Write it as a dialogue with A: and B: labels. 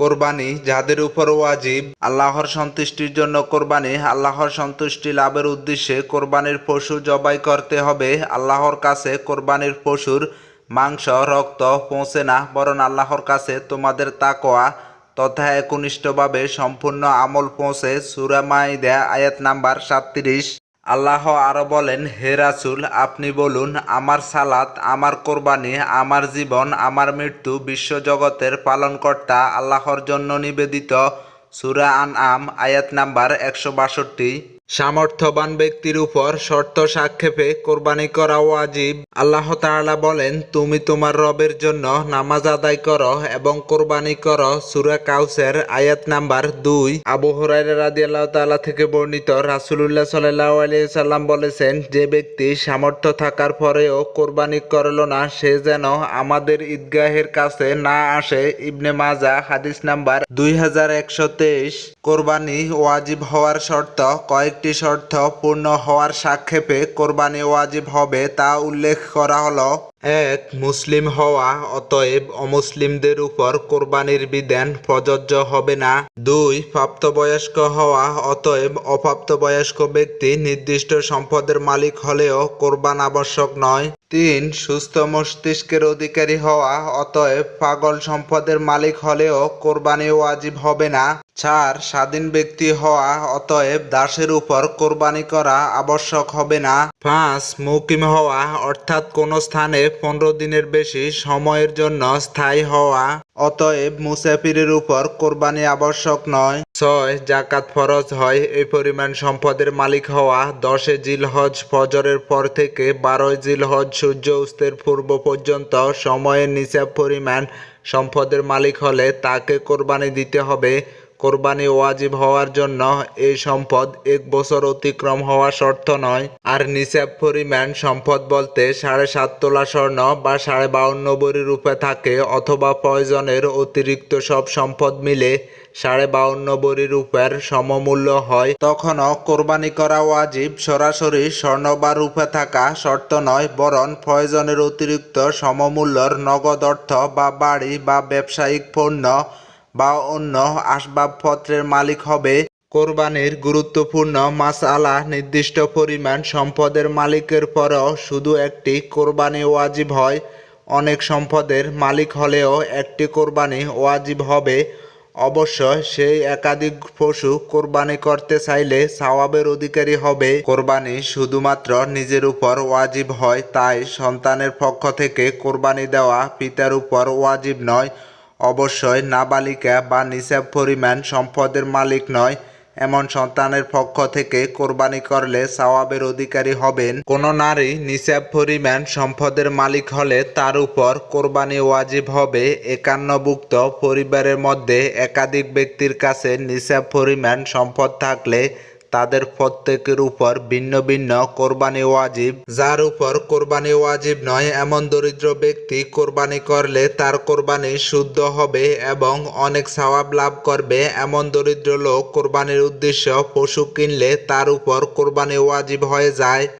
A: কোরবানি যাদের উপর ওয়াজিব, আল্লাহর সন্তুষ্টির জন্য কোরবানি, আল্লাহর সন্তুষ্টি লাভের উদ্দেশ্যে কোরবানির পশু জবাই করতে হবে। আল্লাহর কাছে কোরবানির পশুর মাংস, রক্ত পৌঁছে না, বরং আল্লাহর কাছে তোমাদের তাকোয়া তথা একনিষ্ঠভাবে সম্পূর্ণ আমল পৌঁছে। সুরা মাইদা, আয়াত নাম্বার সাতত্রিশ। আল্লাহ আরও বলেন, হে রাসুল, আপনি বলুন, আমার সালাত, আমার কোরবানি, আমার জীবন, আমার মৃত্যু বিশ্বজগতের পালনকর্তা আল্লাহর জন্য নিবেদিত। সুরা আন আম আয়াত নাম্বার একশো বাষট্টি। সামর্থ্যবান ব্যক্তির উপর শর্ত সাক্ষেপে কোরবানি করা ওয়াজিব। আল্লাহ তাআলা বলেন, তুমি তোমার রবের জন্য নামাজ আদায় করো এবং কোরবানি করো। সূরা কাউসের আয়াত নাম্বার দুই। আবু হুরায়রা রাদিয়াল্লাহু তাআলা থেকে বর্ণিত রাসূলুল্লাহ সাল্লাল্লাহু আলাইহি সাল্লাম বলেছেন, যে ব্যক্তি সামর্থ্য থাকার পরেও কোরবানি করল না, সে যেন আমাদের ঈদগাহের কাছে না আসে। ইবনে মাজা, হাদিস নাম্বার দুই হাজার একশো তেইশ। কোরবানি ওয়াজিব হওয়ার শর্ত কয়েকটি শর্ত পূর্ণ হওয়ার সাক্ষেপে কোরবানি ওয়াজিব হবে তা উল্লেখ করা হলো। এক, মুসলিম হওয়া, অতএব অমুসলিমদের উপর কোরবানির বিধান প্রযোজ্য হবে না। দুই, প্রাপ্তবয়স্ক হওয়া, অতএব অপ্রাপ্তবয়স্ক ব্যক্তি নির্দিষ্ট সম্পদের মালিক হলেও কোরবান আবশ্যক নয়। তিন, সুস্থ মস্তিষ্কের অধিকারী হওয়া, অতএব পাগল সম্পদের মালিক হলেও কোরবানি ওয়াজিব হবে না। চার স্বাধীন ব্যক্তি হওয়া অতএব দাসের উপর কোরবানি করা আবশ্যক হবে না। পাঁচ, মুকিম হওয়া, অর্থাৎ কোন স্থানে পনেরো দিনের বেশি সময়ের জন্য স্থায়ী হওয়া। অতএব মুসাফিরের উপর কোরবানি আবশ্যক নয়। ছয় জাকাত ফরজ হয়, এই পরিমাণ সম্পদের মালিক হওয়া। দশে জিলহজ ফজরের পর থেকে বারোই জিলহজ সূর্য উস্তের পূর্ব পর্যন্ত সময়ের নিসাব পরিমাণ সম্পদের মালিক হলে তাকে কোরবানি দিতে হবে। কোরবানি ওয়াজিব হওয়ার জন্য এই সম্পদ এক বছর অতিক্রম হওয়া শর্ত নয়। আর নিসাব পরিমাণ সম্পদ বলতে সাড়ে সাত তোলা স্বর্ণ বা সাড়ে বাউন্ন বড়ি রূপে থাকে অথবা প্রয়োজনের অতিরিক্ত সব সম্পদ মিলে সাড়ে বাউন্ন বড়ি রূপের সমমূল্য হয়। তখনও কোরবানি করা ওয়াজিব সরাসরি স্বর্ণ বা রূপে থাকা শর্ত নয়, বরং প্রয়োজনের অতিরিক্ত সমমূল্যর নগদ অর্থ বা বাড়ি বা ব্যবসায়িক পণ্য বা অন্য আসবাবপত্রের মালিক হবে। কোরবানির গুরুত্বপূর্ণ মাসআলা নির্দিষ্ট পরিমাণ সম্পদের মালিকের পরেও শুধু একটি কোরবানি ওয়াজিব হয়। অনেক সম্পদের মালিক হলেও একটি কোরবানি ওয়াজিব হবে। অবশ্য সেই একাধিক পশু কোরবানি করতে চাইলে সওয়াবের অধিকারী হবে। কোরবানি শুধুমাত্র নিজের উপর ওয়াজিব হয়, তাই সন্তানের পক্ষ থেকে কোরবানি দেওয়া পিতার উপর ওয়াজিব নয় অবশ্যই নাবালিকা বা নিসাব পরিমাণ সম্পদের মালিক নয়। এমন সন্তানের পক্ষ থেকে কোরবানি করলে সওয়াবের অধিকারী হবেন। কোন নারী নিসাব পরিমাণ সম্পদের মালিক হলে তার উপর কোরবানি ওয়াজিব হবে। একান্নভুক্ত পরিবারের মধ্যে একাধিক ব্যক্তির কাছে নিসাব পরিমাণ সম্পদ থাকলে তাদের প্রত্যেকের উপর ভিন্ন ভিন্ন কোরবানি ওয়াজিব। যার উপর কোরবানি ওয়াজিব নয়, এমন দরিদ্র ব্যক্তি কোরবানি করলে তার কোরবানি শুদ্ধ হবে এবং অনেক সওয়াব লাভ করবে। এমন দরিদ্র লোক কোরবানির উদ্দেশ্য পশু কিনলে তার উপর কোরবানি ওয়াজিব হয়ে যায়।